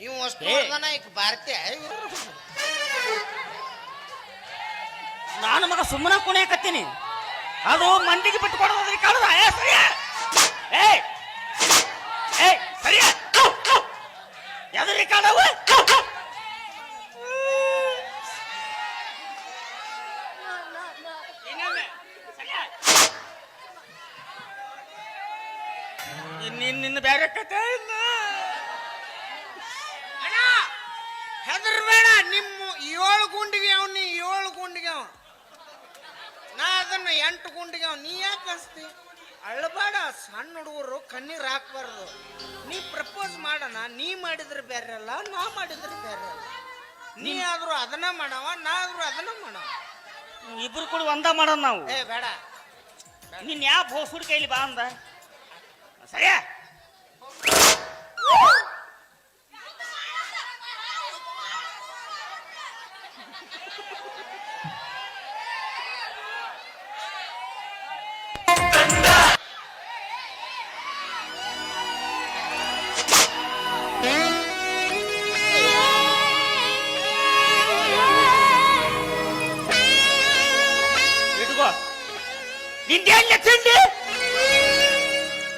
ಇವ್ ಅಷ್ಟು. ಹೊಡ್ದಾನ ಈಗ ಭಾರತೀಯ ನಾನು ಮಗ ಸುಮ್ಮನೆ ಕುಣಿಯಕತ್ತೀನಿ ಅದು ಮಂದಿಗೆ ಬಿಟ್ಟು ಕೊಡೋದ್ರಿ ಕಾಣದ? ಏ ಸರಿಯ? ಏ ಏ ಸರಿಯ? ಎದ್ರಿ ಕಾಣವ ನಿನ್ನ ನಿನ್ನ ನಿನ್ನ ಬೇರೆ ಕತೆ ಇಲ್ಲ ಅಣ್ಣ ಹೆದರ್ಬೇಡ ನಿಮ್ಮ ಏಳು ಗುಂಡಿಗೆ ಅವ್ ನೀ ಏಳು ಗುಂಡಿಗೆ ಅವ ಎಂಟು ಗುಂಡಿಗೆ ಅವ್ ನೀ ಯಾಕೆ ಅನ್ಸ್ತಿ ಅಳಬೇಡ ಸಣ್ಣ ಹುಡುಗರು ಕಣ್ಣೀರು ಹಾಕ್ಬಾರ್ದು. ನೀ ಪ್ರಪೋಸ್ ಮಾಡೋಣ ನೀ ಮಾಡಿದ್ರೆ ಬೇರೆ ಅಲ್ಲ ನಾ ಮಾಡಿದ್ರೆ ಬೇರೆ ಅಲ್ಲ. ನೀ ಆದ್ರೂ ಅದನ್ನ ಮಾಡವ ನಾ ಆದ್ರೂ ಅದನ್ನ ಮಾಡವ. ಇಬ್ರು ಕೂಡ ಒಂದ ಮಾಡೋಣ ನಾವು. ಏ ಬೇಡ. ನೀನ್ ಯಾವ ಭೋಸುಡ್ ಕೈಲಿ ಬಾ ಅಂದ? ಸರಿಯಾ?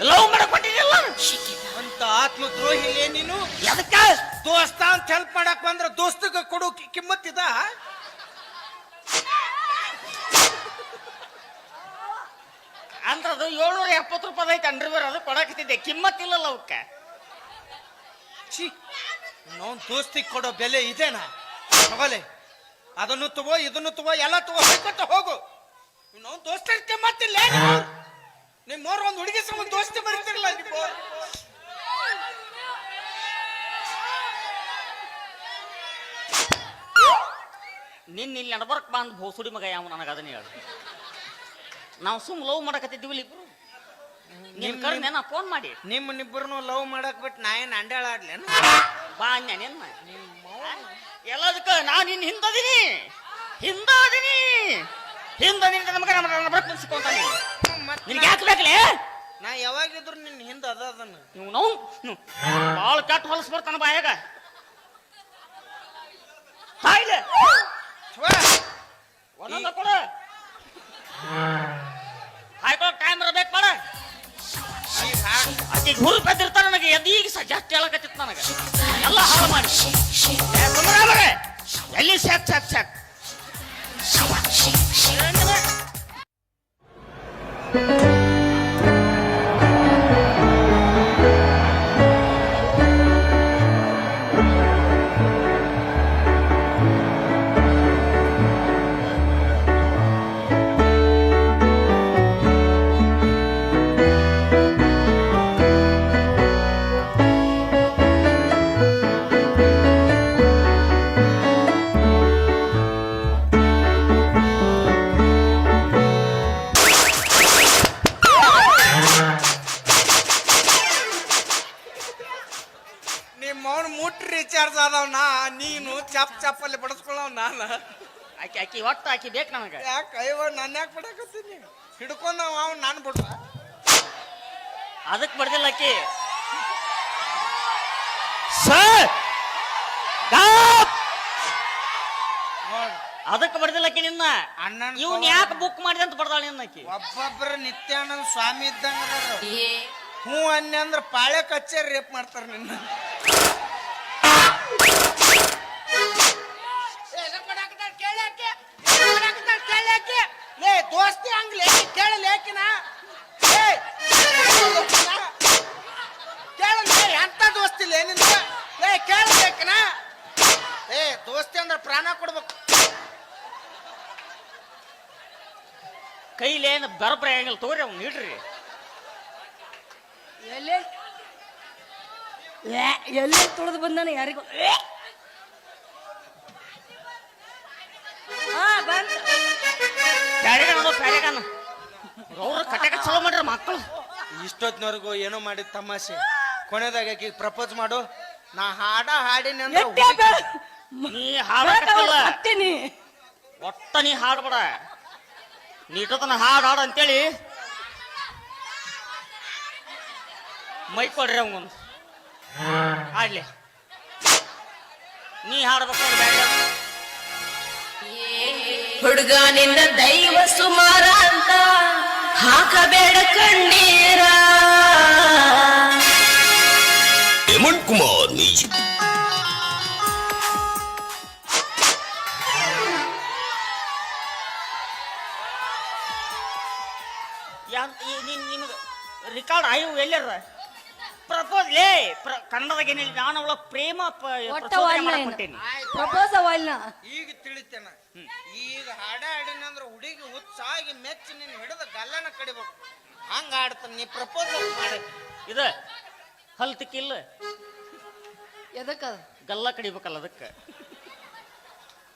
ಲವ್ ಮಾಡಕ್ ಕೊಟ್ಟಿದ್ದಿಲ್ಲ ಅಂತ ಆತ್ಮ ದ್ರೋಹಿಲೇ ನೀನು? ಎದಕ್ಕ ದೋಸ್ತ ಅಂತ ಹೆಲ್ಪ್ ಮಾಡಕ್ ಬಂದ್ರ ದೋಸ್ತಗ ಕೊಡು ಕಿ- ಕಿಮ್ಮತ್ತಿದ ಅಂದ್ರ ಅದು ಏಳ್ನೂರ ಎಪ್ಪತ್ತು ರೂಪಾಯಿ ಐತೆ ಅಂಡ್ರಿವರ್ ಅದು ಕೊಡಕತ್ತಿದ್ದೆ. ಕಿಮ್ಮತ್ತಿಲ್ಲಲ್ಲ ಅವಕ್ಕ. ಛೀ ನಾವು ದೋಸ್ತಿಗೆ ಕೊಡೋ ಬೆಲೆ ಇದೇನಾ? ತಗೋಲೆ ಅದನ್ನು ತಗೋ ಇದನ್ನು ತಗೋ ಎಲ್ಲ ತಗೋ ಹೊಯ್ಕೊತ ಹೋಗು. ನಾವು ದೋಸ್ತಿ ಮತ್ತಿಲ್ಲ ನಿಮ್ಮವ್ರು ಒಂದು ಹುಡುಗಿ ಸಂಬಂಧ ದೋಸ್ತಿ ಬರ್ತಿರಲ್ಲ ನೀವು ನಿನ್ನ ಇಲ್ಲಿ ನಡ್ಬರ್ಕ್ ಬಂದು ಭೋಸುಡಿ ಮಗ ಯಾವ ನನಗೆ ಅದನ್ನ ಹೇಳ ನಾವು ಸುಮ್ ಲವ್ ಮಾಡಕತ್ತಿದ್ದೀವಿ ಇಬ್ರು ನಿನ್ ಕಡೆ ಫೋನ್ ಮಾಡಿ ನಿಮ್ಮ ನಿಮ್ಮನ್ನಿಬ್ಬರನ್ನು ಲವ್ ಮಾಡಕ್ ಬಿಟ್ಟು ನಾ ಏನು ಅಂಡಾಳ ಆಡ್ಲೇನು ಬಾ ಅನ್ಯಾನೇನ್ ಎಲ್ಲದಕ್ಕ ನಾನು ನಿನ್ನ ಹಿಂದದಿನಿ ಹಿಂದದಿನಿ ಹಿಂದದಿನಿ ನಮಗೆ ನಮ್ಮ ನಡ್ಬರ್ಕ್ ಮತ್ತ್ ನಿನ್ಗೆ ಯಾಕೆ ಬೇಕಲೇ? ನಾ ಯಾವಾಗಿದ್ರು ನಿನ್ನ ಹಿಂದೆ ಅದ ಅದನ್ನ. ನೀವು ನಾವು ಭಾಳ ಕೆಟ್ಟ ಹೊಲಸ್ ಬರ್ತಾನ ಬಾಯಾಗ. ಹಾಯ್ಲೆ. ಒಂದೊಂದ ಕೊಡ ಹಾಯ್ಕೊ ಟೈಮ್ ಇರ್ಬೇಕು ಮಾಡ. ಆಕೆಗೆ ಹುರು ಬೆದ್ದಿರ್ತಾರ ನನಗೆ ಎದೀಗ ಸಜೆಸ್ಟ್ ಹೇಳಕತ್ತಿತ್ತು ನನಗೆ. ಎಲ್ಲ ಹಾಳು ಮಾಡಿ. ಎಲ್ಲಿ ಸಾಕ್ ಸಾಕ್ ಸಾಕ್ ಆಕಿ ಆಕಿ ಒಟ್ಟು ಆಕಿ ಬೇಕು ನಮಗೆ? ಯಾಕೆ? ಅಯ್ಯವ ನನ್ನ ಯಾಕೆ ಬಿಡಕತ್ತೀನಿ? ನಾವು ಅವ್ನು ನಾನು ಬಿಡ್ರ ಅದಕ್ಕೆ ಬಡ್ದಿಲ್ಲ ಆಕಿ. ಸರ್! ಅದಕ್ಕೆ ಬಡ್ದಿಲ್ಲ ಆಕಿ ನಿನ್ನ. ಅಣ್ಣ ಇವ್ನ ಯಾಕೆ ಬುಕ್ ಮಾಡಿದೆ ಅಂತ ಬಡ್ದಾಳ ನಿನ್ನ ಆಕಿ. ಒಬ್ಬೊಬ್ಬರ ನಿತ್ಯಾನಂದ ಸ್ವಾಮಿ ಇದ್ದಂಗ ಹ್ಞೂ ಅನ್ಯ ಅಂದ್ರೆ ಪಾಳೆ ಕಚ್ಚೇರಿ ರೇಪ್ ಮಾಡ್ತಾರೆ ನಿನ್ನ. ದೋಸ್ತಿ ಅಂದ್ರೆ ಪ್ರಾಣ ಕೊಡ್ಬೇಕು. ಕೈಲೇನು ಬರಬ್ರ ಹೆಂಗಲ್ ತೋರಿ ಅವ್ನು ನೀಡ್ರಿ. ಎಲ್ಲಿ? ಎಲ್ಲಿ ತುಳಿದು ಬಂದಾನ ಯಾರಿಗೂ? ಅವ್ರ ಕಟ್ಟಾಕ ಚಲೋ ಮಾಡ್ರಿ ಮಕ್ಕಳು ಇಷ್ಟೊತ್ತಿನವರೆಗೂ ಏನೋ ಮಾಡಿದ ತಮಾಷೆ. ಕೊನೆದಾಗ ಪ್ರಪೋಸ್ ಮಾಡು. ನಾ ಹಾಡ ಹಾಡಿನ ನೀ ಹಾಡಕತ್ತಲ್ಲ. ಹತ್ತೀನಿ. ಒಟ್ಟ ನೀ ಹಾಡ್ಬೇಡ. ನೀಟತನ ಹಾಡು ಹಾಡು ಅಂತೇಳಿ. ಮೈ ಕೊಡ್ರಿ ಅವಂಗೊಂದು. ಹಾಡ್ಲಿ. ನೀ ಹಾಡ್ಬೇಕು ಹುಡುಗ ನಿನ್ನ ದೈವ ಸುಮಾರ ಅಂತ ಹಾಕಬೇಡ ಕಣ್ಣೀರ. ಹೇಮಂತ್ ಕುಮಾರ್ ರಿಕಾರ್ಡ್ ಆಯು ಎಲ್ಲರ ಪ್ರಪೋಸ್ ಲೇ ಪ್ರ ಕನ್ನಡದಾಗ ಏನಿಲ್ಲ ನಾನು ಅವಳ ಪ್ರೇಮ ಪ- ಒಟ್ಟ ಪ್ರಚೋದನೆ ವಾಲ್ನ ಮಾಡಕ್ ಏನು ಹೊಂಟೀನಿ. ಪ್ರಪೋಸ ಈಗ ತಿಳಿತೇನ. ಈಗ ಹಾಡ ಹಾಡಿನಂದ್ರ ಹುಡುಗಿ ಹುಚ್ಚಾಗಿ ಮೆಚ್ಚಿ ನಿನ್ನ ಹಿಡಿದ ಗಲ್ಲನ ಕಡಿಬೇಕು. ಹಂಗ ಆಡ್ತಾನ ನೀ ಪ್ರಪೋಸ್ ಮಾಡಿ. ಇದ ಹಲ್ ತಿಕ್ಕಿಲ್ಲ. ಎದಕ್ಕದ ಗಲ್ಲ ಕಡಿಬೇಕಲ್ಲ ಅದಕ್ಕೆ.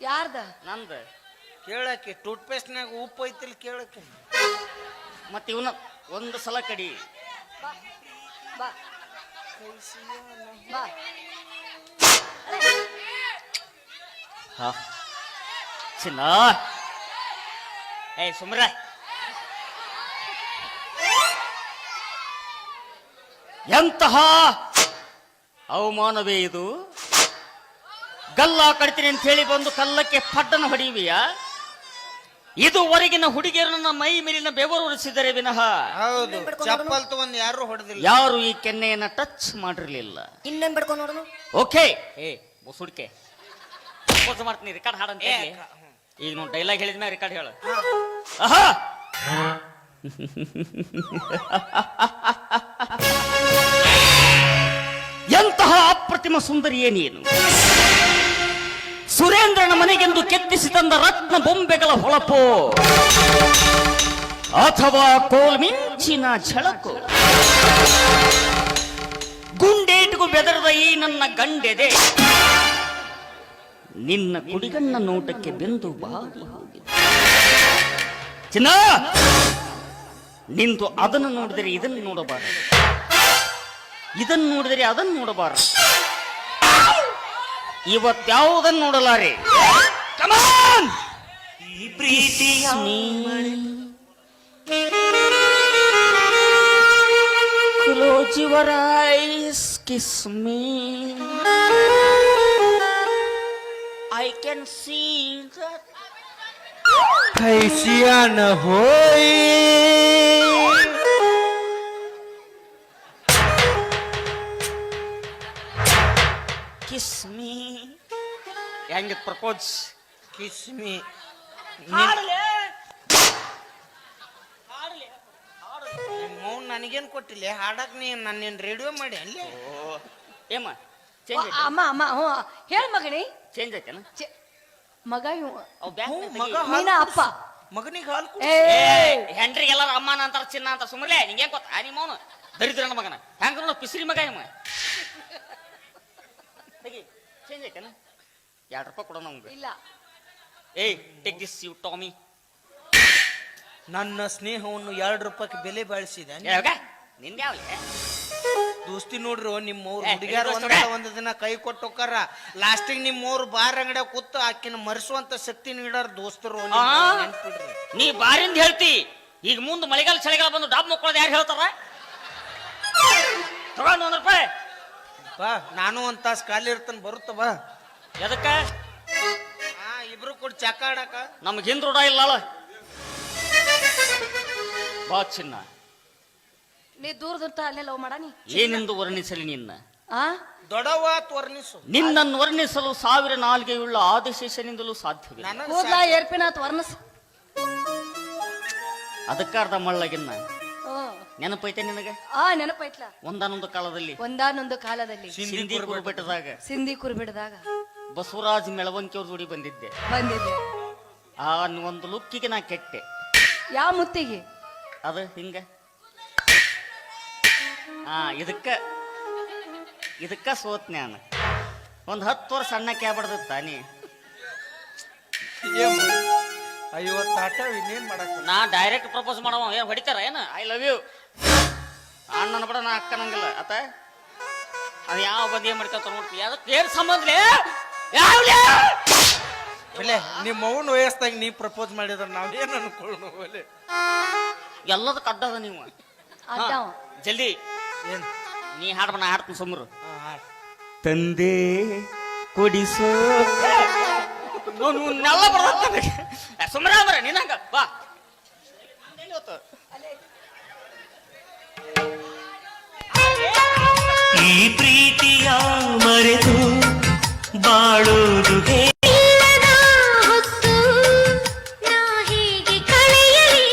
ಯಾರ್ದ? ನಂದ. ಕೇಳಕ್ಕೆ ಟೂತ್ ಪೇಸ್ಟ್ನಾಗ ಉಪ್ಪು ಐತಿಲ್ ಕೇಳಕ್ಕೆ. ಮತ್ತೆ ಇವನ ಒಂದು ಸಲ ಕಡಿ. ಬಾ ಬಾ ಹಾ ಚಿನ್ನ ಏಯ್ ಸುಮ್ರ ಎಂತಹ ಅವಮಾನವೇ ಇದು ಗಲ್ಲ ಕಡ್ತೀನಿ ಅಂತ ಹೇಳಿ ಬಂದು ಕಲ್ಲಕ್ಕೆ ಪಡ್ಡನ ಹೊಡೆಯುವಿಯ ಇದುವರೆಗಿನ ಹುಡುಗಿಯರನ್ನ ಮೈ ಮೇಲಿನ ಬೆವರು ಉರಿಸಿದರೆ ವಿನಃ ಹೌದು. ಚಪ್ಪಲ್ ತಗೊಂಡ್ ಯಾರು ಹೊಡೆದಿಲ್ಲ. ಯಾರು ಈ ಕೆನ್ನೆಯನ್ನ ಟಚ್ ಮಾಡಿರ್ಲಿಲ್ಲ. ಇನ್ನೇನ್ ಬಿಡ್ಕೊಂಡು ನೋಡೋದು ಓಕೆ. ಏ ಮುಸುಡ್ಕೆ. ಪ್ರಪೋಸ್ ಮಾಡ್ತೀನಿ ರೆಕಾರ್ಡ್ ಹಾಡಂತ ಹೇಳಿ. ಈಗ ನೋಡಿ ಡೈಲಾಗ್ ಹೇಳಿದ್ಮೇಲೆ ರೆಕಾರ್ಡ್ ಹೇಳು. ಆಹಾ! ಎಂತಹ ಅಪ್ರತಿಮ ಸುಂದರಿಯೇ ನೀನು? ಸುರೇಂದ್ರನ ಮನೆಗೆಂದು ಕೆತ್ತಿಸಿ ತಂದ ರತ್ನ ಬೊಂಬೆಗಳ ಹೊಳಪು. ಅಥವಾ ಕೋಲ್ಮಿಂಚಿನ ಝಳಕು. ಗುಂಡೇಟಿಗೂ ಬೆದರದ ಈ ನನ್ನ ಗಂಡೆದೆ. ನಿನ್ನ ಕುಡಿಗಣ್ಣ ನೋಟಕ್ಕೆ ಬೆಂದು ಬಾಗಿ ಹೋಗಿದೆ. ಚಿನ್ನ! ನಿಂತು ಅದನ್ನು ನೋಡಿದರೆ ಇದನ್ನು ನೋಡಬಾರದು. ಇದನ್ನು ನೋಡಿದರೆ ಅದನ್ನು ನೋಡಬಾರದು. ಇವತ್ಯಾವುದನ್ನು ನೋಡಲಾರೆ ಕಮಾನ್ ಈ ಪ್ರೀತಿಯ Close your eyes, kiss me. I can see that. ಕೈಸಿಯಾನ ಹೋಯ್ Kiss me. ಹೆಂಗಿತ್ ಪ್ರಪೋಸ್? ಕಿಸ್ಮಿ ಮೌನ್ ನನಗೇನು ಕೊಟ್ಟಿಲ್ಲ? ಹಾಡಕ್ ನೀ ನನ್ನ ರೇಡಿಯೋ ಮಾಡಿ ಅಲ್ಲಿ? ಏಮ್ಮ ಚೇಂಜ್ ಅಮ್ಮ ಅಮ್ಮ ಹ್ಞೂ. ಹೇಳ ಮಗನಿ ಚೇಂಜ್ ಆಯ್ತೇನ? ಚೆ- ಮಗ ಇವ. ಮಗ ನೀನ ಅಪ್ಪ. ಮಗನಿಗೆ ಹಾಲು ಹೆಂಡ್ರಿಗೆ ಎಲ್ಲಾರ ಅಮ್ಮನ ಅಂತಾರ ಚಿನ್ನ ಅಂತ ಸುಮ್ಮನೆ ನಿಂಗೆ ಗೊತ್ತಾ? ನಿಮ್ಮ ಅವನು ದರಿದ್ರ ಮಗನ. ಹೆಂಗ ನೋಡು ಪಿಸ್ರಿ ಮಗ ಇವ. ತೆಗಿ. ಚೇಂಜ್ ಐತೆನ ಎರಡು ರೂಪಾಯಿ ಕೊಡೋಣ ನಮ್ಗೆ ಇಲ್ಲ. ಏಯ್ ಟೇಕ್ ದಿಸ್ ಯು ಟಾಮಿ ನನ್ನ ಸ್ನೇಹವನ್ನು ಎರಡು ರೂಪಾಯಿಗೆ ಬೆಲೆ ಬಾಳಿಸಿದ ಯಾವಾಗ? ನಿಂದ ಯಾವ್ಲೆ? ದೋಸ್ತಿ ನೋಡ್ರಿ ನಿಮ್ಮ ಹುಡುಗಿಯರು ಒಂದ ಒಂದು ದಿನ ಕೈ ಕೊಟ್ಟು ಹೋಕಾರ ಲಾಸ್ಟಿಗೆ ನಿಮ್ಮ ಅವ್ರು ಬಾರ್ ಅಂಗಡಿ ಕೂತು ಆಕಿನ ಮರೆಸುವಂತ ಶಕ್ತಿ ನೀಡಾರ ದೋಸ್ತರು? ನೀ ಬಾರಿಂದ ಹೇಳ್ತಿ. ಈಗ ಮುಂದೆ ಮಳೆಗಾಲ ಚಳಿಗಾಲ ಬಂದು ಡಾಬ್ ಮುಕ್ಕೊಳ್ಳೋದು ಯಾರು ಹೇಳ್ತಾರ? ತಗೊಂಡು ಒಂದ್ ರೂಪಾಯಿ. ಬಾ ನಾನು ಒಂದ್ ತಾಸು ಖಾಲಿ ಇರ್ತೇನೆ ಬರುತ್ತ ಬಾ. ಎದಕ್ಕ? ಹಾ ಇಬ್ರು ಕೂಡ ಚಕ್ಕ ಆಡಕ. ನಮ್ಗೆ ಹಿಂದ್ ರೂಢ ಇಲ್ಲ ಅಲ್ಲ ಬಾ ಚಿನ್ನ. ನೀ ದೂರ ದೂರ ಅಲ್ಲೇ ಲವ್ ಮಾಡಾನಿ ಏನೆಂದು ವರ್ಣಿಸಲಿ ನಿನ್ನ? ಆ? ದೊಡವ ವರ್ಣಿಸು. ನಿನ್ನನ್ನು ವರ್ಣಿಸಲು ಸಾವಿರ ನಾಲ್ಗೆಯುಳ್ಳ ಆದಿಶೇಷನಿಂದಲೂ ಸಾಧ್ಯವಿಲ್ಲ. ನನಗ ಕೂದ್ಲ ಏರ್ಪಿನಾತ್ ವರ್ಣಸ್. ಅದಕ್ಕಾರ್ಧ ಮಳ್ಳಗಿನ್ನ. ನೆನಪೈತೆ ನಿನಗೆ? ಆ ನೆನಪೈತ್ಲ. ಒಂದಾನೊಂದು ಕಾಲದಲ್ಲಿ. ಒಂದಾನೊಂದು ಕಾಲದಲ್ಲಿ. ಸಿಂಧಿ ಬೆಟ್ಟದಾಗ. ಸಿಂಧಿ ಕುರುಬಿಡದಾಗ ಬಸವರಾಜ್ ಮೆಳವಂಕಿ ಅವ್ರ ಜೋಡಿ ಬಂದಿದ್ದೆ. ಬಂದಿದ್ದೆ. ಆ ಒಂದು ಲುಕ್ಕಿಗೆ ನಾ ಕೆಟ್ಟೆ. ಯಾವ ಮುತ್ತಿಗೆ? ಅದು ಹಿಂಗ. ಆ ಇದಕ್ಕ ಇದಕ್ಕ ಸೋತ್ ನಾನು. ಒಂದ್ ಹತ್ತು ವರ್ಷ ಸಣ್ಣ ಕ್ಯಾಬಡ್ದಿತ್ತ ನೀ ಐವತ್ತು ಆಟ ಇನ್ನೇನ್ ಮಾಡಕ್ ನಾ ಡೈರೆಕ್ಟ್ ಪ್ರಪೋಸ್ ಮಾಡವ. ಏನ್ ಹೊಡಿತಾರ ಏನ? ಐ ಲವ್ ಯು ಅಣ್ಣನ ಬಿಡ ನಾ ಅಕ್ಕನಂಗಿಲ್ಲ. ಆತ ಅದು ಯಾವ ಬದಿಯ ಮಾಡ್ಕೊತ ನೋಡ್ತಿ ಅದಕ್ಕೆ ಏನು ಸಂಬಂಧ ಇಲ್ಲೇ ನಿಮ್ಮ ಅವನ ವಯಸ್ಸಾಗ ನೀ ಪ್ರಪೋಸ್ ಮಾಡಿದ್ರ ಏನು ಅನ್ಕೊಳ್ಳೋಣ ಒಲೆ ಎಲ್ಲದ ಕಡ್ಡದ ನೀವು. ಅಡ್ಡವ ಜಲ್ದಿ. ಏನು? ನೀ ಹಾಡ್ಬ ನಾ ಹಾಡ್ತೀನಿ ಸುಮ್ರು. ತಂದೆ ಕೊಡಿಸೋ. ಸುಮ್ರ ಸುಮ್ಮನೆ ಅಂದ್ರೆ ನಿನ್ನಂಗ ಬಾ. ಈ ಪ್ರೀತಿಯ ಮರೆತು ಬಾಳುವುದು ಹೇ ಇಲ್ಲದ ಹೊತ್ತು ನಾ ಹೇಗೆ ಕಳೆಯಲಿ.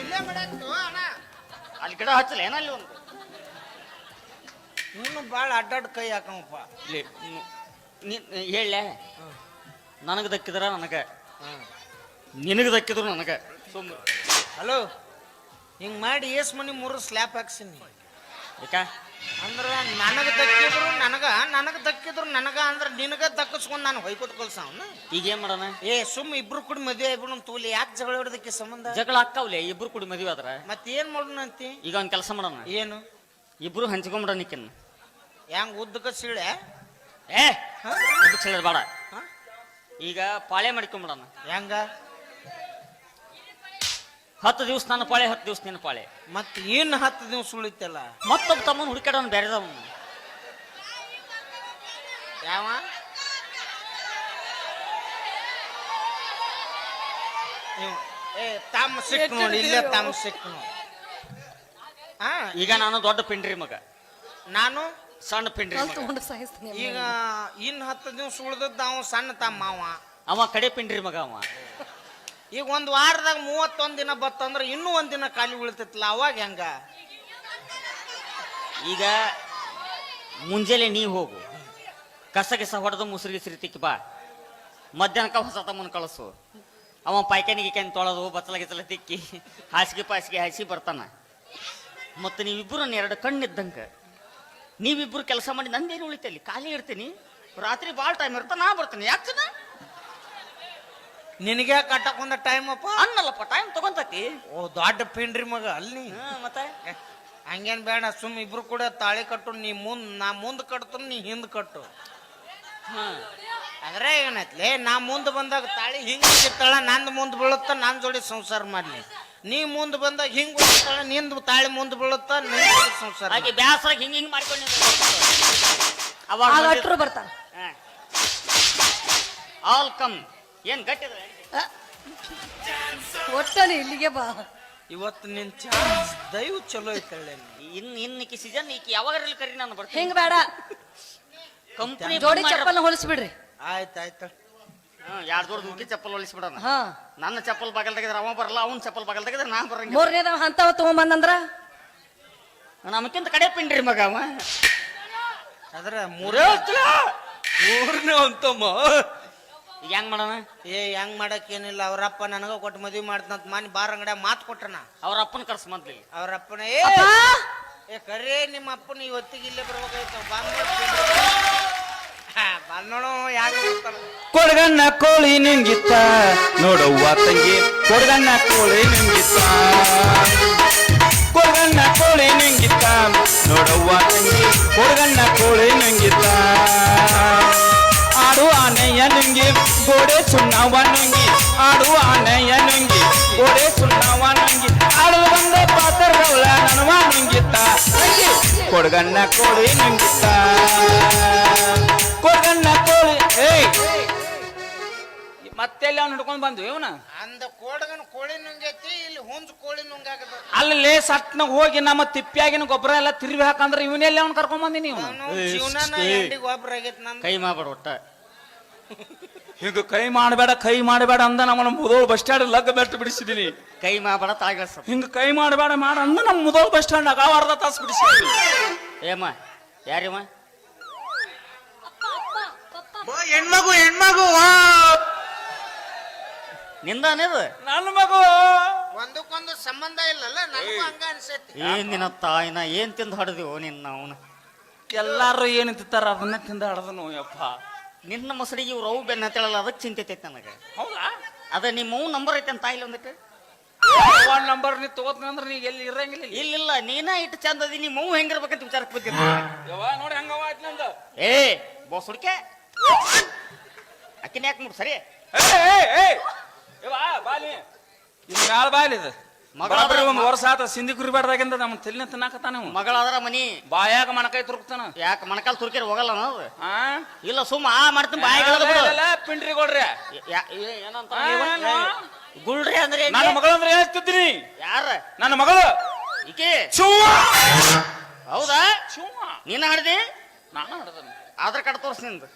ಇಲ್ಲೇ ಮಾಡಾಕ್ತು ಅಣ್ಣ ಅಲ್ಲಿ ಗಿಡ ಹಚ್ಚಲ ಏನಲ್ಲಿ ಒಂದು? ಇನ್ನು ಭಾಳ ಅಡ್ಡಾಡ್ ಕೈ ಹಾಕವಪ್ಪ ಇಲ್ಲಿ ಹೇಳ ನನಗೆ ದಕ್ಕಿದ್ರ ನನಗ. ನಿನಗೆ ದಕ್ಕಿದ್ರು ನನಗೆ. ಸುಮ್ಮ ಹಲೋ ಹಿಂಗ್ ಮಾಡಿ ಏಸ್ ಮನಿ ಮೂರು ಸ್ಲ್ಯಾಪ್ ಹಾಕ್ಸಿನಿ. ಯಾಕ ಅಂದ್ರೆ ನನಗ ದಕ್ಕಿದ್ರು ನನಗ ನನಗೆ ದಕ್ಕಿದ್ರು ನನಗ ಅಂದ್ರೆ ನಿನಗ ದಕ್ಕಿಸ್ಕೊಂಡ್ ನಾನು ಹೊಯ್ಕೊಟ್ ಕಲ್ಸವನ ಈಗ ಏನ್ ಮಾಡೋಣ? ಏ ಸುಮ್ ಇಬ್ರು ಕೂಡ ಮದುವೆ ಆಗ್ಬಿಡು ತೂಲಿ ಯಾಕೆ ಜಗಳ ಹೊಡೆದಕ್ಕೆ ಸಂಬಂಧ? ಜಗಳ ಅಕ್ಕಾವ್ಲೆ ಇಬ್ರು ಕೂಡಿ ಮದುವೆ ಆದ್ರ? ಮತ್ ಏನ್ ಮಾಡೋಣ ಅಂತಿ? ಈಗ ಒಂದು ಕೆಲಸ ಮಾಡೋಣ. ಏನು? ಇಬ್ರು ಹಂಚ್ಕೊಂಬಿಡೋಣ ಕಿನ್ನ ಹೆಂಗ್ ಉದ್ದಕ್ಕ ಸೀಳೆ? ಏ? ಚೆಲ್ಲದ ಬೇಡ? ಈಗ ಪಾಳೆ ಮಾಡ್ಕೊಂಬಿಡೋಣ. ಹೆಂಗ? ಹತ್ತು ದಿವಸ ನನ್ನ ಪಾಳೆ ಹತ್ತು ದಿವಸ ನಿನ್ನ ಪಾಳೆ. ಮತ್ತೆ ಏನ್ ಹತ್ತು ದಿವಸ ಉಳಿತಲ್ಲ? ಮತ್ತೊಬ್ಬ ತಮ್ಮನ ಹುಡುಕಾಡೋನ್ ಬೇರೆದವ್ ಯಾವ? ಇವ್- ಏ ತಮ್ಮ ಸಿಕ್ ನೋಡಿ ಇಲ್ಲೇ ತಮ್ಮ ಸಿಕ್ ನೋಡಿ. ಹಾ ಈಗ ನಾನು ದೊಡ್ಡ ಪಿಂಡ್ರಿ ಮಗ. ನಾನು? ಸಣ್ಣ ಪಿಂಡ್ರಿ ನಾನು ಮಗ. ತಗೊಂಡು ಸಾಯಿಸ್ತೀನಿ ಈಗ ಇನ್ ಹತ್ತು ದಿವ್ಸ ಉಳಿದದ್ದು ಅವ ಸಣ್ಣ ತಮ್ಮ ಅವ. ಅವ ಕಡೆ ಪಿಂಡ್ರಿ ಮಗ ಅವ. ಈಗ ಒಂದು ವಾರದಾಗ ಮೂವತ್ತೊಂದು ದಿನ ಬತ್ತಂದ್ರ ಇನ್ನೂ ಒಂದು ದಿನ ಖಾಲಿ ಉಳಿತೈತಲ್ಲ, ಅವಾಗ ಹೆಂಗ? ಈಗ ಮುಂಜಾನೆ ನೀ ಹೋಗು. ಕಸ ಗಿಸ ಹೊಡೆದು ಮುಸುರಿ ಗಿಸ್ರಿ ತಿಕ್ಕಿ ಬಾ. ಮಧ್ಯಾಹ್ನಕ್ಕ ಹೊಸ ತಮ್ಮನ ಕಳಿಸು. ಅವ ಪಾಯ್ಕಾನಿ ಗೀಕಾನಿ ತೊಳೆದು ಬತ್ತಲ ಗಿತ್ತಲ ತಿಕ್ಕಿ, ಹಾಸಿಗೆ ಪಾಸಿಗೆ ಹಾಸಿ ಬರ್ತಾನ. ಮತ್ತು ನೀವಿಬ್ಬರು ಎರಡು ಕಣ್ಣಿದ್ದಂಗ. ನೀವಿಬ್ರು ಕೆಲಸ ಮಾಡಿ ನಂದೇನು ಉಳಿತಲ್ಲಿ ಖಾಲಿ ಇರ್ತೀನಿ. ರಾತ್ರಿ ಭಾಳ ಟೈಮ್ ಇರ್ತಾ, ನಾ ಬರ್ತೀನಿ. ಯಾಕೆ ನಿನಗೆ ಕಟ್ಟಕೊಂಡ ಟೈಮ್ ಅಪ್ಪ? ಅನ್ನಲ್ಲಪ್ಪ ಟೈಮ್ ತಗೊಂತತಿ. ಓ ದೊಡ್ಡ ಪಿಂಡ್ರಿ ಮಗ ಅಲ್ಲಿ. ಮತ್ತೆ? ಹಂಗೇನ್ ಬೇಡ ಸುಮ್ ಇಬ್ರು ಕೂಡ ತಾಳಿ ಕಟ್ಟು ನೀ ಮುಂದ್ ನಾ ಮುಂದ್ ಕಟ್ತು ನೀ ಹಿಂದ್ ಕಟ್ಟು. ಹಾ. ಅದ್ರ ಏನೈತ್ಲೆ ನಾ ಮುಂದ್ ಬಂದಾಗ ತಾಳಿ ಹಿಂಗ್ ಇರ್ತಾಳ ನಂದ್ ಮುಂದ್ ಬೀಳುತ್ತ ನಾನ್ ಜೋಡಿ ಸಂಸಾರ ಮಾಡ್ಲಿ. ನೀ ಮುಂದ್ ಬಂದಾಗ ಹಿಂಗ್ ಉಳಿತಾಳ ನಿಂದ್ ತಾಳಿ ಮುಂದ್ ಬೀಳುತ್ತ ನಿನ್ ಜೋಡಿ ಸಂಸಾರ ಹಾಗೆ ಮಾಡ್ಲಿ. ಬ್ಯಾಸರಾಗಿ ಹಿಂಗೆ ಹಿಂಗೆ ಮಾಡ್ಕೊಂಡು ಆಗ ಅವಾಗ ಅಟ್ರು ಬರ್ತಾರ ಆಲ್ ಕಮ್ ಏನ್ ಗಟ್ಟಿದ ಒಟ್ಟನೆ ಇಲ್ಲಿಗೆ ಬಾ. ಇವತ್ತು ನಿನ್ ಚಾನ್ಸ್ ದೈವ ಚಲೋ ಐತೆ ಇನ್ ಇನ್ನಿಕ್ಕಿ ಸೀಸನ್ ಈಕಿ ಯಾವಾಗ ಕರಿ ನಾನು ಬರ್ತೀನಿ. ಹೆಂಗ್ ಬೇಡ. ಕಂಪ್ನಿ ಜೋಡಿ ಚಪ್ಪಲ್ ಹೊಲಿಸ್ಬಿಡ್ರಿ. ಆಯ್ತು ಆಯ್ತು ಯಾರ್ ಜೋಡಿ ಮುಗಿ ಚಪ್ಪಲ್ ಹೊಲಿಸ್ಬಿಡೋಣ. ಹಾ. ನನ್ನ ಚಪ್ಪಲ್ ಬಗಲ್ ತೆಗೆದ್ರೆ ಅವ ಬರಲ್ಲ ಅವ್ನ ಚಪ್ಪಲ್ ಬಗಲ್ ತೆಗೆದ್ರೆ ನಾ ಬರಂಗಿಲ್ಲ. ಮೂರನೇದ ಹಂತವ ತಗೊಂಬಂದಂದ್ರ? ನಮಕ್ಕಿಂತ ಕಡೆ ಪಿಂಡ್ರಿ ಮಗ ಅವ. ಅದ್ರ ಮೂರೇ ಮೂರನೇ ಅಂತಮ್ಮ ಈಗ ಹೆಂಗ್ ಮಾಡೋಣ? ಏ ಹೆಂಗ್ ಮಾಡಕ್ಕೇನಿಲ್ಲ ಅವ್ರಪ್ಪ ನನಗ ಕೊಟ್ಟು ಮದ್ವಿ ಮಾಡ್ತಂತ ಮಾನಿ ಬಾರ ಅಂಗಡಿಯಾಗ ಮಾತು ಕೊಟ್ಟನ ಅವ್ರ ಅಪ್ಪನ ಕರ್ಸ್ ಮೊದ್ಲಿ. ಅವ್ರಪ್ಪನ ಏ! ಏ ಕರೆ ನಿಮ್ಮ ಅಪ್ಪನ ಇವತ್ತಿಗೆ ಇಲ್ಲೇ ಬರ್ಬೇಕಾಯ್ತು. ಬಂದ್ ನೋಡು ಯಾಕೆ ಬರ್ತಾನ ಕೊಡಗಣ್ಣ ಕೋಳಿ ನಿಂಗಿತ್ತ. ನೋಡವ್ವ ತಂಗಿ ಕೊಡಗಣ್ಣ ಕೋಳಿ ನಿಂಗಿತ್ತ. ಕೊಡಗಣ್ಣ ಕೋಳಿ ನಿಂಗಿತ್ತ. ನೋಡವ್ವ ತಂಗಿ ಕೊಡಗಣ್ಣ ಕೋಳಿ ನುಂಗಿತ್ತ. ಆಡು ಆನೆಯ ನುಂಗಿ ಗೋಡೆ ಸುಣ್ಣವ ನುಂಗಿ ಆಡು ಆನೆಯ ನುಂಗಿ ಗೋಡೆ ಸುಣ್ಣವ ನುಂಗಿ ಆಡು ಬಂದ ಪಾತ್ರಗೌಳ ನನವ ನುಂಗಿತ್ತ. ಕೊಡಗಣ್ಣ ಕೋಳಿ ನುಂಗಿತ್ತ. ಕೊಡಗಣ್ಣ ಕೋಳಿ ಏಯ್! ಮತ್ತೆಲ್ಲ ಅವ್ನು ಹಿಡ್ಕೊಂಡು ಬಂದ್ವಿ ಇವನ? ಅಂದ ಕೋಡಗನ ಕೋಳಿ ನುಂಗೈತಿ ಇಲ್ಲಿ ಹುಂಜ್ ಕೋಳಿ ನುಂಗಾಕದ ಅಲ್ಲಿ ಸಟ್ನಾಗ ಹೋಗಿ ನಮ್ಮ ತಿಪ್ಪಿಯಾಗಿನ ಗೊಬ್ಬರ ಎಲ್ಲ ತಿರುವಿ ಹಾಕಂದ್ರೆ ಇವನೆಲ್ಲ ಅವ್ನು ಕರ್ಕೊಂಡ್ ಬಂದಿನಿ ಇವನು? ಗೊಬ್ಬರ ಆಗೈತಿ ನಂದು. ಕೈ ಮಾಡ್ಬೇಡ ಒಟ್ಟ. ಈಗ ಕೈ ಮಾಡಬೇಡ ಕೈ ಮಾಡಬೇಡ ಅಂದ ನಮ್ಮ ಮುದೋಳು ಬಸ್ ಸ್ಟ್ಯಾಂಡ್ ಲಗ್ ಬೆಟ್ಟು ಬಿಡಿಸಿದೀನಿ. ಕೈ ಮಾಡಬೇಡ ತಾಗಿಸ ಹಿಂಗ ಕೈ ಮಾಡಬೇಡ ಮಾಡ ಅಂದ ನಮ್ಮ ಮುದೋಳು ಬಸ್ ಸ್ಟ್ಯಾಂಡ್ ಆಗ ಅರ್ಧ ತಾಸು ಬಿಡಿಸಿದೀನಿ. ಏಮ್ಮ ಯಾರಿಮ್ಮ? ಹೆಣ್ಮಗು ಹೆಣ್ಮಗು ನಿಂದಾನೇದು ನನ್ನ ಮಗು. ಒಂದಕ್ಕೊಂದು ಸಂಬಂಧ ಇಲ್ಲಲ್ಲ ನನಗೂ ಹಂಗ ಅನ್ಸೈತಿ. ಏನ್ ನಿನ್ನ ತಾಯಿನ ಏನ್ ತಿಂದು ಹೊಡೆದಿವೋ ನಿನ್ನ ಅವನು? ಎಲ್ಲಾರು ಏನ್ ತಿಂತಾರ ಅದನ್ನ ತಿಂದ ಹಡ್ದನು ಯಪ್ಪ. ನಿನ್ನ ಮೊಸರಿಗೆ ಇವ್ರು ಅವು ಬೆನ್ನ ಹತ್ತಳಲ್ಲ ಅದಕ್ಕೆ ಚಿಂತೆ ಐತೆ ನನಗೆ. ಹೌದಾ? ಅದ ನಿಮ್ಮ ಅವ್ ನಂಬರ್ ಐತೆ ಅಂತ ಇಲ್ಲ ಒಂದಿಟ್ಟು ಫೋನ್ ನಂಬರ್ ನೀ ತಗೋತೀನಿ ಅಂದ್ರೆ ನೀ ಎಲ್ಲಿ ಇರಂಗಿಲ್ಲ ಇಲ್ಲಿ. ಇಲ್ಲ ನೀನ ಇಟ್ಟು ಚಂದ ಅದಿ ನಿಮ್ಮ ಅವ್ವ ಹೆಂಗಿರ್ಬೇಕಂತ ವಿಚಾರಕ್ಕೆ ಯವ್ವ ನೋಡಿ ಹಂಗವ ಆಯ್ತು ನಂದು. ಏ ಬೋಸ್ ಹುಡ್ಕೆ ಅಕ್ಕಿನ ಯಾಕೆ ಮುಡ್ ಸರಿ? ಏ, ಏ, ಏ! ಯವ್ವ, ಬಾ ನೀ. ಮ್ಯಾಲ್ ಇದು. ಬರಾಬರಿ ಒಂದ್ ವರ್ಷ ಆತ ಸಿಂಧಿ ಕುರಿಬಾರ್ದಾಗಿಂದ ನಮ್ಮ ತಲೆನ ತಿನ್ನಾಕತ್ತಾನ ಇವ. ಮಗಳಾದ್ರ ಮನಿ. ಬಾಯಾಗ ಮಣಕಾಯಿ ತುರುಕ್ತಾನ. ಯಾಕೆ ಮಣಕಾಲ್ ತುರ್ಕಿರ್ ಹೋಗಲ್ಲ ನಾವು ಆ? ಇಲ್ಲ ಸುಮ್ಮ ಆ ಮಾಡ್ತೀನಿ ಬಾಯಿ ಪಿಂಡ್ರಿ ಕೊಡ್ರಿ. ಏನಂತ? ಗುಳ್ರಿ ಅಂದ್ರೆ ನನ್ನ ನನ್ನ ಮಗಳಂದ್ರೆ ಹೇಳ್ತಿದ್ದೀನಿ ಯಾರ? ನನ್ನ ಮಗಳು. ಈಕೆ? ಚುವ್ವ ಹೌದಾ? ಚುವ್ವ ನೀನ ಹಡ್ದಿ? ನಾನು ಹಡ್ದನ. ಆಧಾರ್ ಕಾರ್ಡ್ ತೋರ್ಸ್ ನಿಂದು.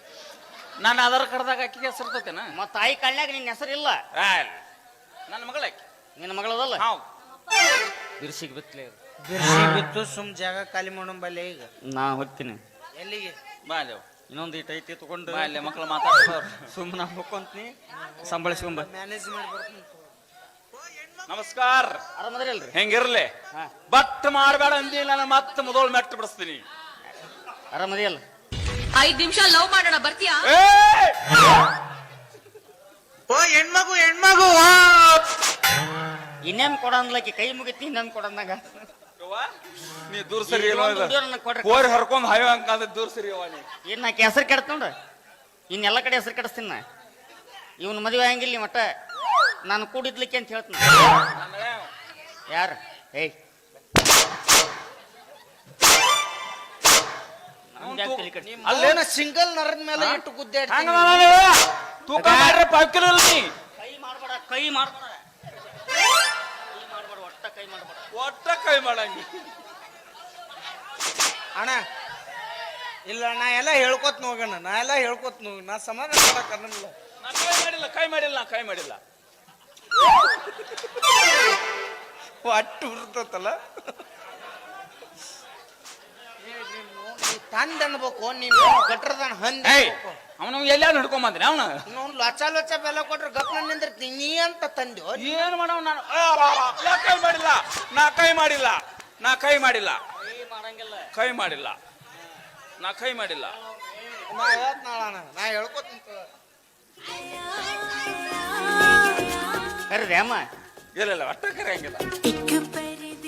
ನಾನು ಅದರ ಕಡ್ದಾಗ ಅಕ್ಕಿಗೆ ಹೆಸರ್ತೇನ ಮತ್ತ ತಾಯಿ ಕಳ್ಳ್ಯಾಗ ನಿನ್ನ ಹೆಸರಿಲ್ಲ. ನನ್ನ ಮಗಳಕ್ಕೆ ನಿನ್ನ ಮಗಳದಲ್ಲ ಹಾವ್ ಬಿರ್ಸಿಗೆ ಬಿತ್ತಲೆ ಬಿರ್ಸಿ ಬಿತ್ತು ಸುಮ್ ಜಾಗ ಖಾಲಿ ಮಾಡೋಂಬಲ್ಲೆ ಈಗ. ನಾ ಹೋಗ್ತೀನಿ. ಎಲ್ಲಿಗೆ? ಬಾ ಅಲ್ಲೇ ಇನ್ನೊಂದು ಇಟ್ ಐತಿ ತಗೊಂಡು ಅಲ್ಲೇ ಮಕ್ಕಳು ಸುಮ್ ನಾ ಹೋಗ್ಕೊಂತೀನಿ. ಸಂಬಳಿಸ್ಕೊಂಬ ಮ್ಯಾನೇಜ್ ಮಾಡಿ ಬರ್ತೀನಿ. ನಮಸ್ಕಾರ. ಆರಾಮದ್ರಲ್ರಿ ಹೆಂಗಿರ್ಲಿ. ಬಟ್ ಮಾಡಬೇಡ ಅಂದಿ ನಾನು ಮತ್ತೆ ಮೊದಲು ಮೆಟ್ಟು ಬಿಡಿಸ್ತೀನಿ. ಆರಾಮದಿಯಲ್ಲ ಐದ್ ನಿಮಿಷ ಲವ್ ಮಾಡೋಣ ಬರ್ತೀಯಾ! ಓ ಹೆಣ್ಮಗು ಹೆಣ್ಮಗು ಇನ್ನೇಮ್ ಕೊಡಂದ್ಲಕ್ಕಿ ಕೈ ಮುಗಿತಿ ಇನ್ನೇನು ಕೊಡಂದಾಗ ನೀ ದೂರ ಸರಿ. ಕೋರಿ ಹರ್ಕೊಂಡ್ ಹಾಯೋ ಅಂತ ದೂರ ಸರಿ ನೀ? ಇನ್ ನಾಕೆ ಹೆಸರು ಕೆಡತ್ ನೋಡ್ರಿ ಇನ್ನೆಲ್ಲ ಕಡೆ ಹೆಸರು ಕೆಡಿಸ್ತೀನಿ ನಾ. ಇವನ್ ಮದುವೆ ಆಗಂಗಿಲ್ಲ ನೀ ಮಟ್ಟ ನಾನು ಕೂಡಿದ್ಲಿಕ್ಕೆ ಅಂತ ಹೇಳ್ತೀನಿ. ಯಾರ? ಏಯ್? ಅಲ್ಲೇನ ಸಿಂಗಲ್ ನರದ ಮೇಲೆ ಇಟ್ಟು ಗುದ್ದೆ ತೂಕ ಮಾಡ್ರೆ ಪಾವ್ ಕಿಲೋ ನೀ. ಕೈ ಮಾಡ್ಬೇಡ ಕೈ ಮಾಡ್ಬೇಡ. ಕೈ ಮಾಡ್ಬೇಡ. ಒಟ್ಟ ಕೈ ಮಾಡಂಗಿ. ಅಣ್ಣ ಇಲ್ಲ ನಾ ಎಲ್ಲ ಹೇಳ್ಕೊತ್ ಹೋಗೋಣ ನಾ ಎಲ್ಲ ಹೇಳ್ಕೊತ್ ಹೋಗ ನಾ ಸಮಾಧಾನ ಮಾಡಕ್ ಅನ್ನಲ್ಲ ನಾ ಕೈ ಮಾಡಿಲ್ಲ ಕೈ ಮಾಡಿಲ್ಲ ನಾ ಕೈ ಮಾಡಿಲ್ಲ. ಅಟ್ಟು ಹುರ್ತತಲ್ಲ ತಂದ ಅನ್ಬೇಕು. ನೀನು ಗಟ್ರದನ್ ಹಂದ್ ಏಯ್ ಅವನು ಎಲ್ಲ ಹಿಡ್ಕೊಂಡ್ ಅವನ? ಅವನು ಲೊಚ ಲೊಚ ಲೊಚ್ಚ ಬೆಲ್ಲ ಕೊಟ್ರೆ ಗಪ್ನ ನಿಂದಿರ್ತೀನಿ ತಿನ್ನಿ ಅಂತ ತಂದ್ಯೋ ಏನ್ ಮಾಡವ್ ನಾನು? ಆ. ನಾ ಕೈ ಮಾಡಿಲ್ಲ. ನಾ ಕೈ ಮಾಡಿಲ್ಲ. ನಾ ಕೈ ಮಾಡಿಲ್ಲ. ಕೈ ಮಾಡಂಗಿಲ್ಲ ಕೈ ಮಾಡಿಲ್ಲ. ನಾ ಕೈ ಮಾಡಿಲ್ಲ ನಾ ಹೇಳ್ಕೊತೀನಿ ತಗೋ. ಕರ್ರಿ ಅಮ್ಮ. ಇಲ್ಲ ಇಲ್ಲ ಒಟ್ಟ ಕರೆ ಹಂಗಿಲ್ಲ.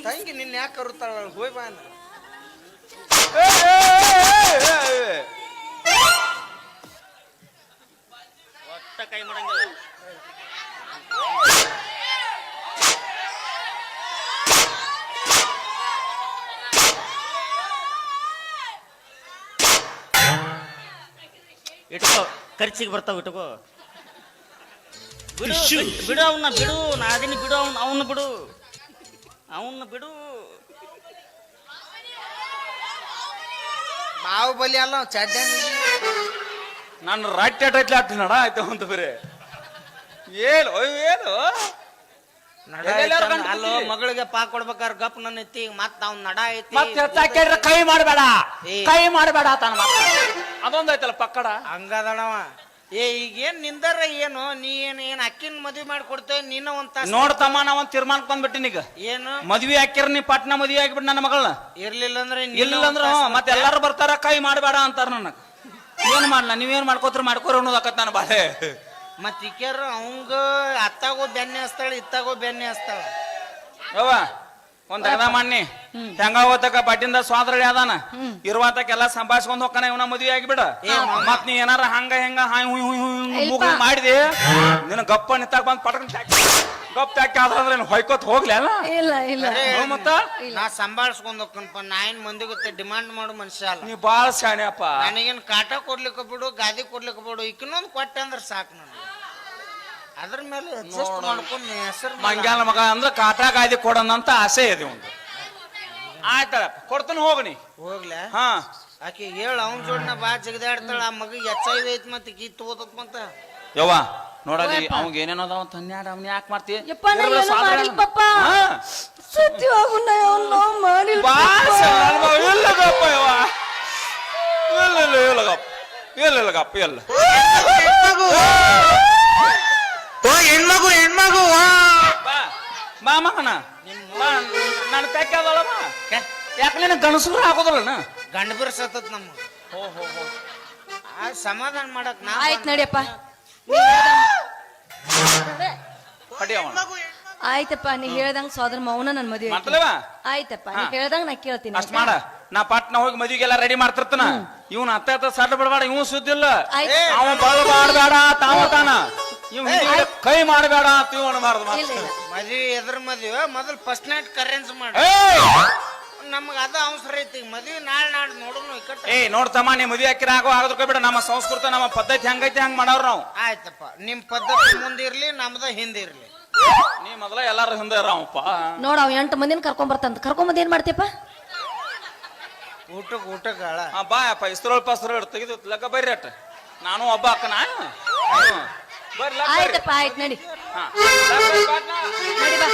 ತಂಗಿ ನಿನ್ನ ಯಾಕೆ ಕರುತ್ತಾಳ? ಹೋಯ್ ಬಾ ಅಂದ್ರ ಏ, ಏ, ಏ, ಏ, ಏ. ಒಟ್ಟ ಕೈ ಮಾಡಂಗಿಲ್ಲ ಇಟ್ಕೋ ಖರ್ಚಿಗೆ ಬರ್ತಾವ ಇಟ್ಕೋ ಬಿಡು ಬಿಡು- ಬಿಡು ಅವನ್ನ ಬಿಡು ನಾ ಅದನ್ನ ಬಿಡು ಅವ್ನ ಅವನ್ನ ಬಿಡು ಅವನ್ನ ಬಿಡು ಬಾಹುಬಲಿ ಅಲ್ಲ ಚಡ್ಡ ನಾನು ರಟ್ಟೆ ಟೈಟ್ಲಿ ನಡ ಆಯ್ತು ಅಂತ ಬೇರೆ. ಏನು ಅಯ್ಯೋ, ಏನು ಎಲ್ಲೆಲ್ಲಾರು ಅಲ್ಲೋ? ಮಗಳಿಗೆ ಪಾ ಕೊಡ್ಬೇಕಾದ್ರೆ ಗಪ್ ನನ್ನ ಐತಿ ಮತ್ ಅವ್ನ ನಡ ಐತಿ. ಮತ್ತೆ ಕೈ ಮಾಡಬೇಡ. ಏ. ಕೈ ಮಾಡಬೇಡ ಅದೊಂದ್ ಐತಲ್ಲ ಪಕ್ಕಡ? ಹಂಗದಳವ ಏ ಈಗೇನ್ ನಿಂದರ ಏನು? ನೀ ಏನ್ ಏನ್ ಅಕ್ಕಿನ ಮದ್ವಿ ಮಾಡಿ ಕೊಡ್ತೇವೆ ನೀನ ಒಂದ್ ತಾಸ್ ನೋಡ್ತಮ್ಮ ನಾ ಒಂದ್ ತೀರ್ಮಾನ ಬಂದ್ಬಿಟ್ಟಿನಿ ಈಗ. ಏನು? ಮದ್ವಿ ಹಾಕಿರ ನೀ ಪಟ್ನ ಮದ್ವಿ ಆಗಿಬಿಟ್ಟು ನನ್ನ ಮಗಳ ಇರ್ಲಿಲ್ಲ ಅಂದ್ರೆ ಇಲ್ಲ ಅಂದ್ರೆ ಮತ್ತೆ ಎಲ್ಲಾರು ಬರ್ತಾರ ಕೈ ಮಾಡಬೇಡ ಅಂತಾರ ನನಗ. ಏನ್ ಮಾಡ್ಲ ನೀವೇನ್ ಮಾಡ್ಕೋತ್ರ ಮಾಡ್ಕೋರಿ ಅನ್ನೋದಾಕತ್ ನಾನು ಬಾಳೆ ಮತ್ ಇಕ್ಯಾರ ಅವಂಗ ಅತ್ತಾಗೋ ಬೆನ್ನೆ ಹಸ್ತಾಳ ಇತ್ತಾಗೋ ಬೆನ್ನೆ ಹಸ್ತಾಳ ಯವ್ವ ಒಂದ್ ಅರ್ಧ ಮಣ್ಣಿ. ಹೆಂಗ ಓದಕ ಬಡ್ಡಿಂದ ಸ್ವಾದ್ರಳಿ ಅದಾನ. ಇರುವಾತಕ ಎಲ್ಲ ಸಂಭಾಷಿಸ್ಕೊಂಡ್ ಹೋಗ್ತಾನ ಇವನ ಮದ್ವಿ ಆಗಿಬಿಡ. ಮತ್ ನೀ ಏನಾರ ಹಂಗ ಹೆಂಗ ಹಾಯ್ ಹುಯ್ ಹುಯ್ ಮಾಡಿದಿ? ನಿನ್ನ ಗಪ್ಪ ನಿತ್ತಾಗ ಬಂದ್ ಪಟಕನ್ ಗಪ್ ತ್ಯಾಕಿ ಆದ್ರೆ ಹೊಯ್ಕೋತ್ ಹೋಗ್ಲಿ ಅಲ್ಲ? ಇಲ್ಲ ಇಲ್ಲ. ಮತ್ತ? ನಾ ಸಂಭಾಳ್ಸ್ಕೊಂಡ್ ಹೋಗ್ಕನಪ್ಪ ನಾ ಏನ್ ಮಂದಿಗೆ ಡಿಮಾಂಡ್ ಮಾಡು ಮನುಷ್ಯ ಅಲ್ಲ. ನೀ ಬಾಳ ಶಾಣ್ಯಪ್ಪ ನನಗೇನ್ ಕಾಟ ಕೊಡ್ಲಿಕ್ಕೆ ಬಿಡು ಗಾದಿ ಕೊಡ್ಲಿಕ್ಕೆ ಬಿಡು ಇಕ್ಕಿನೊಂದು ಕೊಟ್ಟೆ ಅಂದ್ರೆ ಸಾಕು ನನಗೆ. ಅದ್ರ ಮೇಲೆ ಅಡ್ಜಸ್ಟ್ ಮಾಡ್ಕೊಂಡು ಹೆಸರು ಮಂಗ್ಯಾನ ಮಗ ಅಂದ್ರೆ ಕಾಟಾ ಗಾದಿ ಕೊಡೋಣಂತ ಆಸೆ ಇದೆ ಒಂದು. ಆಯ್ತಳಪ್ಪ ಕೊಡ್ತೀನಿ ಹೋಗಣಿ ಹೋಗ್ಲಾ? ಹಾ. ಆಕೆ ಹೇಳ ಅವನ್ ಜೋಡ್ನ ಬಾ ಜಗದಾಡ್ತಾಳ ಆ ಮಗ ಎಚ್ ಐ ವಿ ಐತಿ ಮತ್ತೆ ಗೀತ್ ಓದತ್ ಮತ್ತ. ಯವ್ವ ನೋಡಲಿ ಅವಂಗ ಏನೇನೋ ಅದಾವ ತನ್ಯಾಡ ಅವ್ನ ಯಾಕೆ ಮಾಡ್ತಿ? ಯಪ್ಪ, ನಾ ಏನೂ ಮಾಡಿಲ್ಲ ಪಪ್ಪ. ಹಾ. ಸತ್ಯವಾಗುಂಡ ಅವ್ನು ಮಾಡಿಲ್ಲ ಬಾ ಸಣ್ಣ ಮಗ, ಇಲ್ಲ ಗಪ್ಪ ಯವ್ವ. ಇಲ್ಲ ಇಲ್ಲ ಇಲ್ಲ ಗಪ್ಪ ಇಲ್ಲ ಇಲ್ಲ ಗಪ್ಪ ಇಲ್ಲ. ಹೆಣ್ಮಗು ಹೆಣ್ಮಗು ಬಾ. ನನ್ನ ತೆಕ್ಕ ಅದಲ್ಲ ಬಾ ಯಾಕೆ ನಿನ್ನ ಗಣಸರು ಹಾಕೋದಲ್ಲ ಗಂಡ ಬಿರ್ಸತ್ತತ್ ನಮ್ಮ ಹೋ ಹೋ ಹೋ. ಆ ಸಮಾಧಾನ ಮಾಡಕ್ ನಾ ಆಯ್ತು ನಡಿಯಪ್ಪ. ಆಯ್ತಪ್ಪ ನೀ ಹೇಳ್ದಂಗ ಸೋದರ ಮೌನ ನನ್ ಮದುವೆ ಆಯ್ತು. ಆಯ್ತಪ್ಪ ನೀ ಹೇಳ್ದಂಗ ನಾ ಕೇಳ್ತೀನಿ ಅಷ್ಟ್ ಮಾಡ. ನಾ ಪಾಟ್ನ ಹೋಗಿ ಮದ್ವಿಗೆಲ್ಲ ರೆಡಿ ಮಾಡ್ತಿರ್ತಾನ. ಇವನ್ ಅತ್ತ ಅತ್ತ ಸಡ್ಡ ಬಿಡಬೇಡ ಇವನ್ ಸುದ್ದಿಲ್ಲ. ಆಯ್ತು. ಅವ ಬಳ ಬಾಡ್ಬೇಡ ತಾವ ತಾನ ಇವ್ ಹಿಂದ್ಗಡೆ ಕೈ ಮಾಡಬೇಡ ಅಂತ ಇವ್ ಅನ್ಬಾರ್ದು ಇಲ್ಲ ಮತ್ತೆ ಇಲ್ಲ. ಮದ್ವಿ ಎದ್ರ ಮದ್ವೆ ಮೊದಲು ಫಸ್ಟ್ ನೈಟ್ ಕರೆನ್ಸ್ ಮಾಡಿ. ಏಯ್! ನಮ್ಗೆ ಅದು ಅವಸರ ಐತಿ. ಮದ್ವಿ ನಾಳೆ ನಾಳೆ ನೋಡೋಣ ಇಕ್ಕಟ್ಟ. ಏ ನೋಡ್ತಮ್ಮ ನೀ ಮದುವೆ ಹಾಕಿರ ಆಗೋ ಆಗದ್ರ ಬಿಡ. ನಮ್ಮ ಸಂಸ್ಕೃತ ನಮ್ಮ ಪದ್ಧತಿ ಹೆಂಗೈತೆ ಹಂಗ ಮಾಡವ್ರ ನಾವು. ಆಯ್ತಪ್ಪ. ನಿಮ್ ಪದ್ಧತಿ ಮುಂದಿರ್ಲಿ ನಮ್ದ ಹಿಂದಿರ್ಲಿ ನೀ ಮೊದಲ ಎಲ್ಲಾರು ಹಿಂದೆ ಇರವಪ್ಪ. ನೋಡ ಅವ್ ಎಂಟು ಮಂದಿನ ಕರ್ಕೊಂಡ್ ಬರ್ತಂತ ಕರ್ಕೊಂಡ್ ಬಂದ್ ಏನ್ ಮಾಡ್ತೀಯಪ್ಪ? ಊಟಕ್ಕೆ ಊಟಕ್ಕೆ ಅಳ ಹಾ ಬಾ ಅಪ್ಪ. ಇಸ್ರೋಳ್ ಪಸ್ರೋಳ್ ತೆಗೆದು ಲಗ್ಗ ಬರ್ರಿ ಅಟ್ ನಾನು ಒಬ್ಬ ಅಕ್ಕನ. ಆಯ್ತಪ್ಪ ಆಯ್ತು ನಡಿ. ನಡಿ ಬಾ.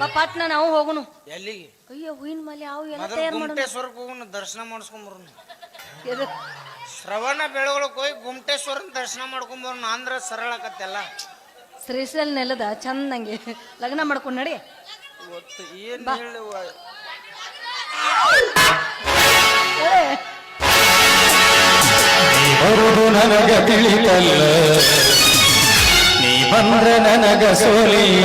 ಬಾ ಪಾಟ್ನ ನಾವು ಹೋಗುನು. ಎಲ್ಲಿಗೆ? ಅಯ್ಯೋ ಹೂವಿನ ಮಲೆ ಅವು ಎಲ್ಲ ತಯಾರು ಮಾಡೋಣ ಹೋಗೋಣ ದರ್ಶನ ಮಾಡಿಸ್ಕೊಂಬರೋಣ? ಶ್ರವಣ ಬೆಳಗೊಳಕ್ಕೆ ಹೋಗಿ ಗುಮ್ಟೇಶ್ವರನ ದರ್ಶನ ಮಾಡ್ಕೊಂಬರೋಣ ಅಂದ್ರ ಸರಳ ಕತ್ತೆಲ್ಲ ಶ್ರೀಶೈಲ ನೆಲದ ಚಂದಂಗೆ ಲಗ್ನ ಮಾಡ್ಕೊಂಡು ನಡಿ. ಏನ್ ಬರುದು ನನಗ ತಿಳಿತಲ್ಲ. ನೀ ಬಂದ್ರ ನನಗ ಸೋಲಿಲ್ಲ.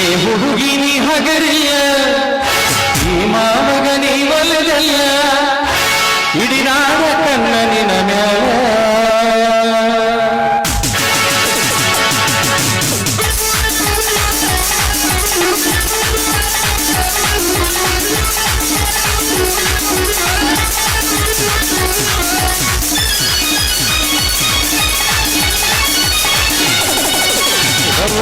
ಈ ಹುಡುಗಿ ನೀ ಹಗರಿಯ ಈ ಮಾಮಗ ನೀ ಒಲದಲ್ಲ. ಇಡೀ ನಾಡ ಕನ್ನ ನಿನ ಮ್ಯಾಲ.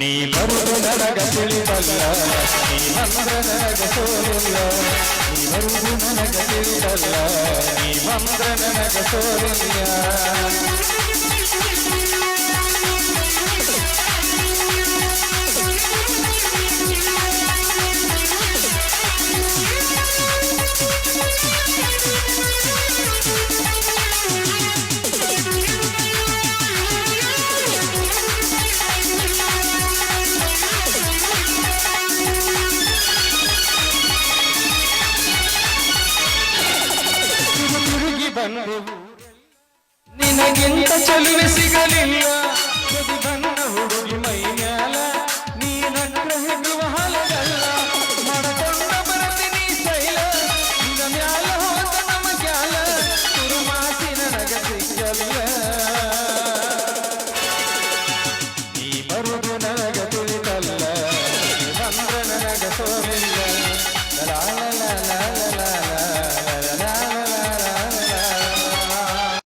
ನೀ ಒಲದಲ್ಲ ಇಡೀ ನಾಡ ಕಣ್ಣ ನಿನ ಮ್ಯಾಲ ನೀ ಬರುದು ನನಗ ತಿಳಿದಲ್ಲ ನೀ ಬಂದ್ರ ನನಗ ಸೋಲಿಲ್ಲ ನೀ ಬರುದು ನನಗ ತಿಳಿದಲ್ಲ ನೀ ಬಂದ್ರ ನನಗ ಸೋಲಿಲ್ಲ